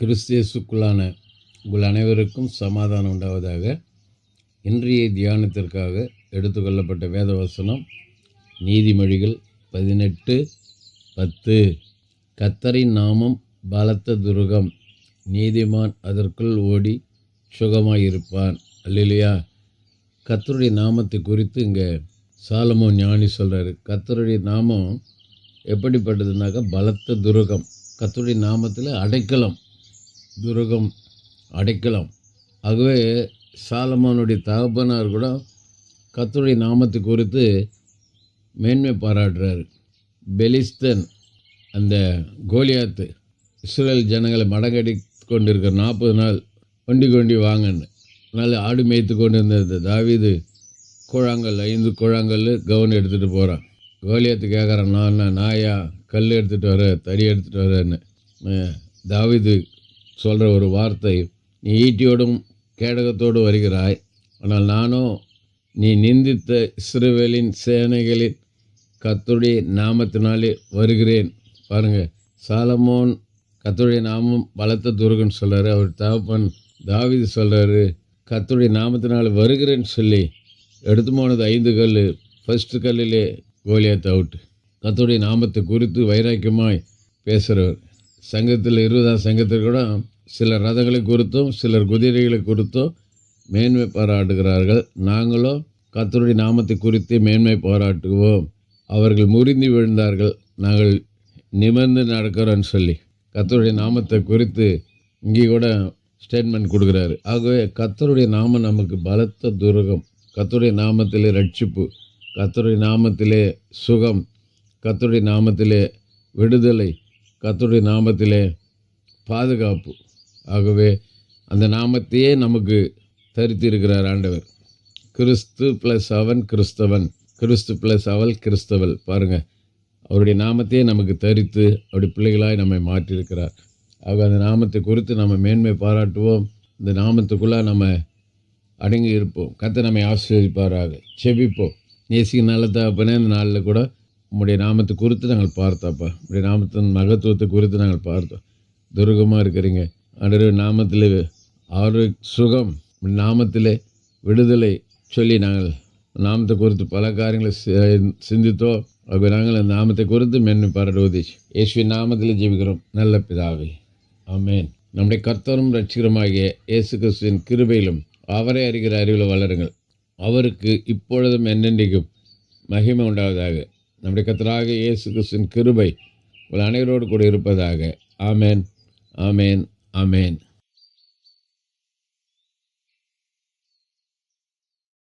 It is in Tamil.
கிறிஸ்தியசுக்குள்ளான உங்கள் அனைவருக்கும் சமாதானம் உண்டாவதாக. இன்றைய தியானத்திற்காக எடுத்துக்கொள்ளப்பட்ட வேதவசனம் நீதிமொழிகள் பதினெட்டு பத்து. கத்தரின் நாமம் பலத்த துருகம் நீதிமான் அதற்குள் ஓடி சுகமாயிருப்பான். அல்லையா கத்தருடைய நாமத்தை குறித்து இங்கே சாலமோ ஞானி சொல்கிறாரு கத்தருடைய நாமம் எப்படிப்பட்டதுனாக்கா பலத்த துருகம். கத்தருடைய நாமத்தில் அடைக்கலம். துருகம் அடைக்கலம். ஆகவே சாலமானுடைய தகப்பனார் கூட கத்துடைய நாமத்தை குறித்து மேன்மை பாராட்டுறாரு. பெலிஸ்தன் அந்த கோலியாத்து இஸ்ரேல் ஜனங்களை மடங்கடி கொண்டிருக்கிற நாற்பது நாள் கொண்டி கொண்டி வாங்கன்னு. அதனால் ஆடு மேய்த்து கொண்டு இருந்த தாவிது கோழாங்கல் ஐந்து கூழாங்கல் கவுன் எடுத்துகிட்டு போகிறான் கோலியாத்து கேட்குறான் நான் என்ன நாயா? கல் எடுத்துகிட்டு வர தறி எடுத்துகிட்டு வரேன்னு. தாவிது சொல்கிற ஒரு வார்த்தை நீ ஈட்டியோடும் கேடகத்தோடு வருகிறாய். ஆனால் நானும் நீ நிந்தித்த இஸ்ரேவேலின் சேனைகளின் கத்துடைய நாமத்தினாலே வருகிறேன். பாருங்கள் சாலமோன் கத்துடைய நாமம் பலத்த துருகன் சொல்கிறாரு அவர் தகப்பன் தாவீது சொல்கிறாரு கத்துடைய நாமத்தினால் வருகிறேன்னு சொல்லி. எடுத்து போனது ஐந்து கல் ஃபஸ்ட்டு கல்லிலே கோலியாத் அவுட் கர்த்தருடைய நாமத்தை குறித்து வைராக்கியமாய் பேசுகிறவர் சங்கத்தில் இருபதாம் சங்கத்தில் கூட சில ரதங்களை குறித்தும் சிலர் குதிரைகளை குறித்தும் மேன்மை பாராட்டுகிறார்கள். நாங்களோ கத்தருடைய நாமத்தை குறித்து மேன்மை பாராட்டுவோம். அவர்கள் முறிந்து விழுந்தார்கள். நாங்கள் நிமிர்ந்து நடக்கிறோன்னு சொல்லி கத்தருடைய நாமத்தை குறித்து இங்கே கூட ஸ்டேட்மெண்ட் கொடுக்குறாரு. ஆகவே கத்தருடைய நாமம் நமக்கு பலத்த துருகம். கத்தருடைய நாமத்திலே ரட்சிப்பு. கத்தருடைய நாமத்திலே சுகம். கத்தருடைய நாமத்திலே விடுதலை. கத்துடைய நாமத்திலே பாதுகாப்பு. ஆகவே அந்த நாமத்தையே நமக்கு தரித்திருக்கிறார் ஆண்டவர். கிறிஸ்து ப்ளஸ் அவன் கிறிஸ்தவன். கிறிஸ்து ப்ளஸ் அவள் கிறிஸ்தவள். பாருங்கள் அவருடைய நாமத்தையே நமக்கு தரித்து அப்படி பிள்ளைகளாய் நம்மை மாற்றியிருக்கிறார். ஆக அந்த நாமத்தை குறித்து நம்ம மேன்மை பாராட்டுவோம். இந்த நாமத்துக்குள்ளே நம்ம அடங்கி இருப்போம். கத்தை நம்மை ஆசீர்வதிப்பாராக. செபிப்போம். நேசிக்கு நல்ல தகப்பனே இந்த நாளில் கூட உம்முடைய நாமத்தை குறித்து நாங்கள் பார்த்தாப்பா உடைய நாமத்தின் மகத்துவத்தை குறித்து நாங்கள் பார்த்தோம். துருகமாக இருக்கிறீங்க. ஆண்டவர் நாமத்தில் ஆறு சுகம் நாமத்தில் விடுதலை சொல்லி நாங்கள் நாமத்தை குறித்து பல காரியங்களை சி- சிந்தித்தோம். அப்போ நாங்கள் அந்த நாமத்தை குறித்து மென்மை பாராட்டுவதை இயேசுவின் நாமத்தில் ஜீவிக்கிறோம் நல்ல பிதாவே. ஆமேன். நம்முடைய கர்த்தரும் ரட்சிகரமாகிய இயேசு கிறிஸ்துவின் கிருபையிலும் அவரை அறிகிற அறிவில் வளருங்கள். அவருக்கு இப்பொழுதும் என்னென்றைக்கும் மகிமை உண்டாவதாக. நம்முடைய கத்தராக இயேசு கிறிஸ்துவின் கிருபை உங்கள் அனைவரோடு கூட இருப்பதாக. ஆமேன். ஆமென். ஆமேன்.